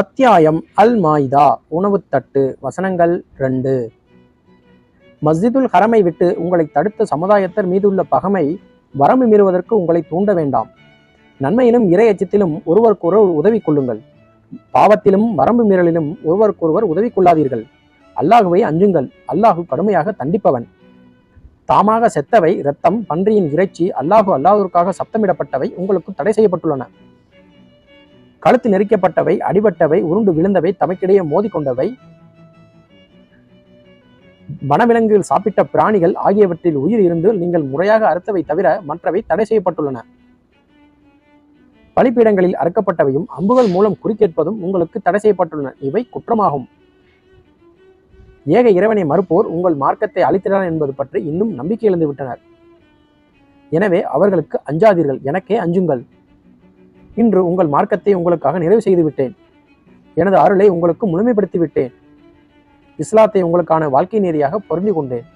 அத்தியாயம் அல் மாயிதா உணவுத்தட்டு வசனங்கள் ரெண்டு. மஸ்ஜிதுல் ஹரமை விட்டு உங்களை தடுத்த சமுதாயத்தர் மீதுள்ள பகமை வரம்பு மீறுவதற்கு உங்களை தூண்ட வேண்டாம். நன்மையிலும் இறையச்சத்திலும் ஒருவருக்கொருவர் உதவி கொள்ளுங்கள். பாவத்திலும் வரம்பு மீறலிலும் ஒருவருக்கொருவர் உதவி கொள்ளாதீர்கள். அல்லாஹுவை அஞ்சுங்கள். அல்லாஹு கடுமையாக தண்டிப்பவன். தாமாக செத்தவை இரத்தம் பன்றியின் இறைச்சி அல்லாஹு அல்லாஹுக்காக சப்தமிடப்பட்டவை உங்களுக்கு தடை செய்யப்பட்டுள்ளன. கழுத்து நெரிக்கப்பட்டவை அடிபட்டவை உருண்டு விழுந்தவை தமக்கிடையே மோதிக்கொண்டவை. வனவிலங்குகள் சாப்பிட்ட பிராணிகள் ஆகியவற்றில் உயிர் இருந்து நீங்கள் முறையாக அறுத்தவை தவிர மற்றவை தடை செய்யப்பட்டுள்ளன. பலிப்பீடங்களில் அறுக்கப்பட்டவையும் அம்புகள் மூலம் குறிக்கேற்பதும் உங்களுக்கு தடை செய்யப்பட்டுள்ளன. இவை குற்றமாகும். ஏக இறைவனை மறுப்போர் உங்கள் மார்க்கத்தை அளித்தினர் என்பது பற்றி இன்னும் நம்பிக்கை இழந்து விட்டனர் எனவே அவர்களுக்கு அஞ்சாதீர்கள். எனக்கே அஞ்சுங்கள். இன்று உங்கள் மார்க்கத்தை உங்களுக்காக நிறைவு செய்து விட்டேன் எனது அருளை உங்களுக்கு முழுமைப்படுத்தி விட்டேன் இஸ்லாத்தை உங்களுக்கான வாழ்க்கை நெறியாக பொருந்தி கொண்டேன்.